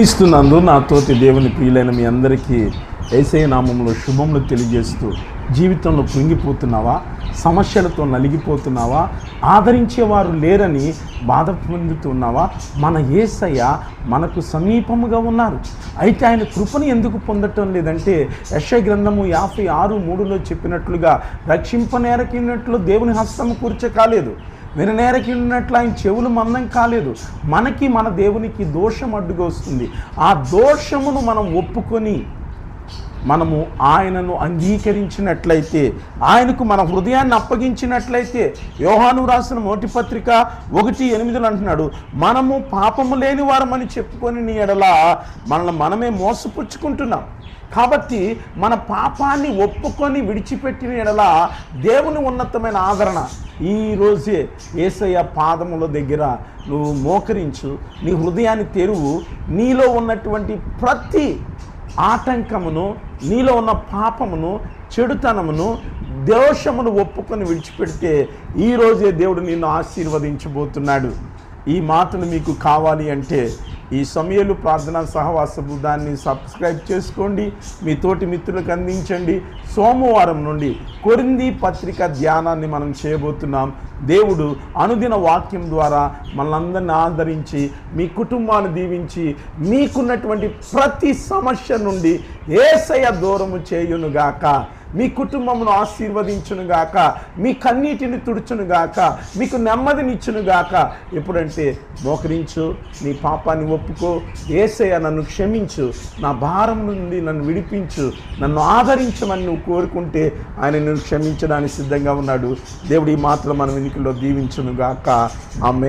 ఇస్తున్నందు నా తోటి దేవుని ప్రియులైన మీ అందరికీ ఏసై నామంలో శుభములు తెలియజేస్తూ జీవితంలో కృంగిపోతున్నావా? సమస్యలతో నలిగిపోతున్నావా? ఆదరించేవారు లేరని బాధ పొందుతున్నావా? మన ఏసయ్య మనకు సమీపముగా ఉన్నారు. అయితే ఆయన కృపను ఎందుకు పొందటం లేదంటే యశ గ్రంథము యాభై ఆరు మూడులో చెప్పినట్లుగా రక్షింపనేరకినట్లు దేవుని హస్తము కూర్చకాలేదు విననేరకి ఉన్నట్లు ఆయన చెవులు మందం కాలేదు. మనకి మన దేవునికి దోషం అడ్డుగా వస్తుంది. ఆ దోషమును మనం ఒప్పుకొని మనము ఆయనను అంగీకరించినట్లయితే ఆయనకు మన హృదయాన్ని అప్పగించినట్లయితే యోహాను రాసిన మోటి పత్రిక ఒకటి ఎనిమిదిలో అంటున్నాడు మనము పాపము లేని వారమని చెప్పుకొని నీ ఎడల మనల్ని మనమే మోసపుచ్చుకుంటున్నాం. కాబట్టి మన పాపాన్ని ఒప్పుకొని విడిచిపెట్టిన ఎడల దేవుని ఉన్నతమైన ఆదరణ. ఈ రోజే ఏసయ్య పాదముల దగ్గర నువ్వు మోకరించు నీ హృదయాన్ని తెరువు నీలో ఉన్నటువంటి ప్రతి ఆటంకమును నీలో ఉన్న పాపమును చెడుతనమును దోషమును ఒప్పుకొని విడిచిపెడితే ఈ రోజే దేవుడు నిన్ను ఆశీర్వదించబోతున్నాడు. ఈ మాటలు మీకు కావాలి అంటే ఈ సమయంలో ప్రార్థనా సహవాసపు దాన్ని సబ్స్క్రైబ్ చేసుకోండి. మీ తోటి మిత్రులకు అందించండి. సోమవారం నుండి కొరింది పత్రిక ధ్యానాన్ని మనం చేయబోతున్నాం. దేవుడు అనుదిన వాక్యం ద్వారా మనందరిని ఆదరించి మీ కుటుంబాన్ని దీవించి మీకున్నటువంటి ప్రతి సమస్య నుండి ఏసయ దూరము చేయునుగాక. మీ కుటుంబమును ఆశీర్వదించునుగాక మీ కన్నీటిని తుడుచునుగాక మీకు నెమ్మదినిచ్చునుగాక ఎప్పుడంటే మోకరించు నీ పాపాన్ని ఒప్పుకో ఏసయ్య నన్ను క్షమించు నా భారం నుండి నన్ను విడిపించు నన్ను ఆదరించమని నువ్వు కోరుకుంటే ఆయన నిన్ను క్షమించడానికి సిద్ధంగా ఉన్నాడు. దేవుడు ఈ మాత్రం మన వెనుకలో దీవించునుగాక. ఆమె